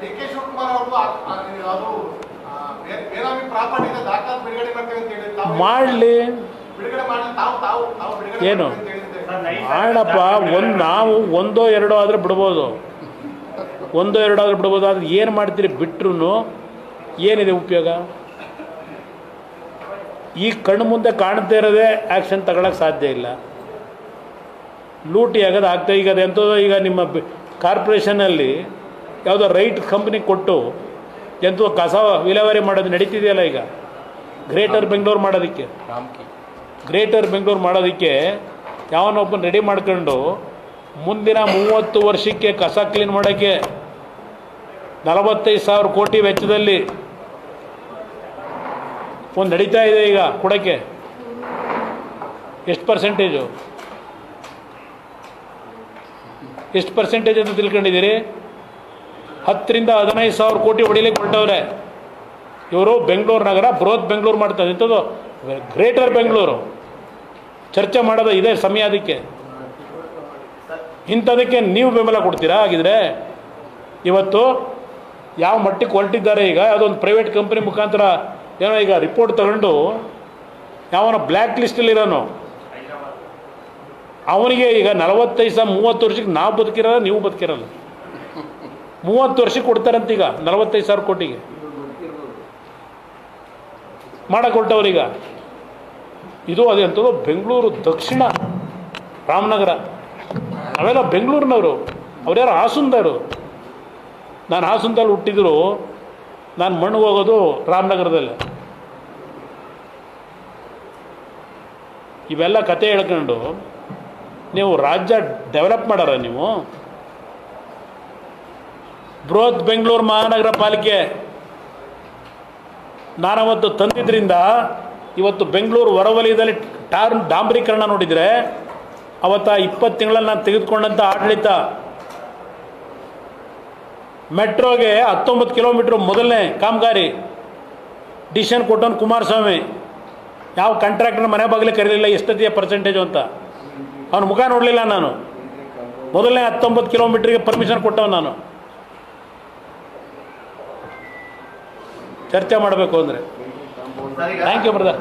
D K Shivakumar ಅವರು ಅದು ಬೇನಾಮಿ ಪ್ರಾಪರ್ಟಿನ ದಾಖಲಾತಿ ಬಿಡುಗಡೆ ಮಾಡ್ತೇವೆ ಅಂತ ಹೇಳಿ ತಾವು ಮಾಡಲಿ. ಬಿಡುಗಡೆ ಮಾಡಲಿ. ತಾವು ತಾವು ತಾವು ಬಿಡುಗಡೆ ಏನು? ಮಾಡಪ್ಪ ಒಂದು ನಾವು ಒಂದೋ ಎರಡೋ ಆದರೆ ಬಿಡ್ಬೋದು. ಒಂದೋ ಎರಡೋ ಆದರೆ ಬಿಡ್ಬೋದು. ಆದರೆ ಏನು ಮಾಡ್ತೀರಿ ಬಿಟ್ರು ಏನಿದೆ ಉಪಯೋಗ? ಈ ಕಣ್ಣು ಮುಂದೆ ಕಾಣ್ತಾ ಇರೋದೇ ಆ್ಯಕ್ಷನ್ ತಗೊಳಕ್ಕೆ ಸಾಧ್ಯ ಇಲ್ಲ. ಲೂಟಿ ಆಗೋದು ಆಗ್ತಾ ಈಗ ಅದೆಂಥದೋ ಈಗ ನಿಮ್ಮ ಕಾರ್ಪೊರೇಷನಲ್ಲಿ ಯಾವುದೋ ರೈಟ್ ಕಂಪ್ನಿ ಕೊಟ್ಟು ಎಂಥೋ ಕಸ ವಿಲೇವಾರಿ ಮಾಡೋದು ನಡೀತಿದೆಯಲ್ಲ ಈಗ? ಗ್ರೇಟರ್ ಬೆಂಗಳೂರು ಮಾಡೋದಕ್ಕೆ. ಗ್ರೇಟರ್ ಬೆಂಗಳೂರು ಮಾಡೋದಕ್ಕೆ ಯಾವನೊಬ್ಬನ ರೆಡಿ ಮಾಡ್ಕೊಂಡು ಮುಂದಿನ ಮೂವತ್ತು ವರ್ಷಕ್ಕೆ ಕಸ ಕ್ಲೀನ್ ಮಾಡೋಕ್ಕೆ ನಲವತ್ತೈದು ಸಾವಿರ ಕೋಟಿ ವೆಚ್ಚದಲ್ಲಿ ಒಂದು ನಡೀತಾ ಇದೆ ಈಗ ಕೊಡೋಕ್ಕೆ. ಎಷ್ಟು ಪರ್ಸೆಂಟೇಜು ಎಷ್ಟು ಪರ್ಸೆಂಟೇಜ್ ಅಂತ ತಿಳ್ಕೊಂಡಿದ್ದೀರಿ? ಹತ್ತರಿಂದ ಹದಿನೈದು ಸಾವಿರ ಕೋಟಿ ಹೊಡಿಲಿಕ್ಕೆ ಹೊರಟವ್ರೆ. ಇವರು ಬೆಂಗಳೂರು ನಗರ, ಬೃಹತ್ ಬೆಂಗಳೂರು ಮಾಡ್ತಾರೆ. ಇಂಥದ್ದು ಗ್ರೇಟರ್ ಬೆಂಗಳೂರು. ಚರ್ಚೆ ಮಾಡೋದು ಇದೇ ಸಮಯ ಅದಕ್ಕೆ. ಇಂಥದಕ್ಕೆ ನೀವು ಬೆಂಬಲ ಕೊಡ್ತೀರಾ? ಹಾಗಿದ್ರೆ ಇವತ್ತು ಯಾವ ಮಟ್ಟಕ್ಕೆ ಹೊರಟಿದ್ದಾರೆ ಈಗ? ಯಾವುದೊಂದು ಪ್ರೈವೇಟ್ ಕಂಪ್ನಿ ಮುಖಾಂತರ ಏನೋ ಈಗ ರಿಪೋರ್ಟ್ ತಗೊಂಡು ಯಾವನ ಬ್ಲ್ಯಾಕ್ ಲಿಸ್ಟಲ್ಲಿರೋನು ಅವನಿಗೆ ಈಗ ನಲವತ್ತೈದು ಸಾವಿರ, ಮೂವತ್ತು ವರ್ಷಕ್ಕೆ ನಾವು ಬದುಕಿರಲ್ಲ ನೀವು ಬದುಕಿರಲ್ಲ ಮೂವತ್ತು ವರ್ಷಕ್ಕೆ ಕೊಡ್ತಾರಂತ ಈಗ ನಲವತ್ತೈದು ಸಾವಿರ ಕೋಟಿಗೆ. ಮಾಡಕೊಟ್ಟವ್ರೀಗ. ಇದು ಇದು ಅದೆಂಥದ್ದು ಬೆಂಗಳೂರು ದಕ್ಷಿಣ ರಾಮನಗರ. ಅವೆಲ್ಲ ಬೆಂಗಳೂರಿನವರು. ಅವ್ರ್ಯಾರು ಹಾಸನದವರು. ನಾನು ಹಾಸನದಲ್ಲಿ ಹುಟ್ಟಿದ್ರು, ನಾನು ಮಣ್ಣು ಹೋಗೋದು ರಾಮನಗರದಲ್ಲಿ. ಇವೆಲ್ಲ ಕತೆ ಹೇಳ್ಕೊಂಡು, ನೀವು ರಾಜ್ಯ ಡೆವಲಪ್ ಮಾಡಾರ ನೀವು? ಬೃಹತ್ ಬೆಂಗಳೂರು ಮಹಾನಗರ ಪಾಲಿಕೆ ನಾನವತ್ತು ತಂದಿದ್ದರಿಂದ ಇವತ್ತು ಬೆಂಗಳೂರು ಹೊರವಲಯದಲ್ಲಿ ಟಾರ್ ಡಾಂಬರೀಕರಣ ನೋಡಿದರೆ ಅವತ್ತ ಇಪ್ಪತ್ತು ತಿಂಗಳಲ್ಲಿ ನಾನು ತೆಗೆದುಕೊಂಡಂಥ ಆಡಳಿತ. ಮೆಟ್ರೋಗೆ ಹತ್ತೊಂಬತ್ತು ಕಿಲೋಮೀಟ್ರ್ ಮೊದಲನೇ ಕಾಮಗಾರಿ. ಡಿಸಿಷನ್ ಕೊಟ್ಟವನು ಕುಮಾರಸ್ವಾಮಿ. ಯಾವ ಕಾಂಟ್ರಾಕ್ಟರ್ ಮನೆ ಬಾಗಿಲೇ ಕರೀಲಿಲ್ಲ ಎಷ್ಟೊತ್ತಿಯ ಪರ್ಸೆಂಟೇಜ್ ಅಂತ. ಅವನ ಮುಖ ನೋಡಲಿಲ್ಲ ನಾನು. ಮೊದಲನೇ ಹತ್ತೊಂಬತ್ತು ಕಿಲೋಮೀಟ್ರಿಗೆ ಪರ್ಮಿಷನ್ ಕೊಟ್ಟವನು ನಾನು. ಚರ್ಚೆ ಮಾಡಬೇಕು ಅಂದರೆ. Thank you brother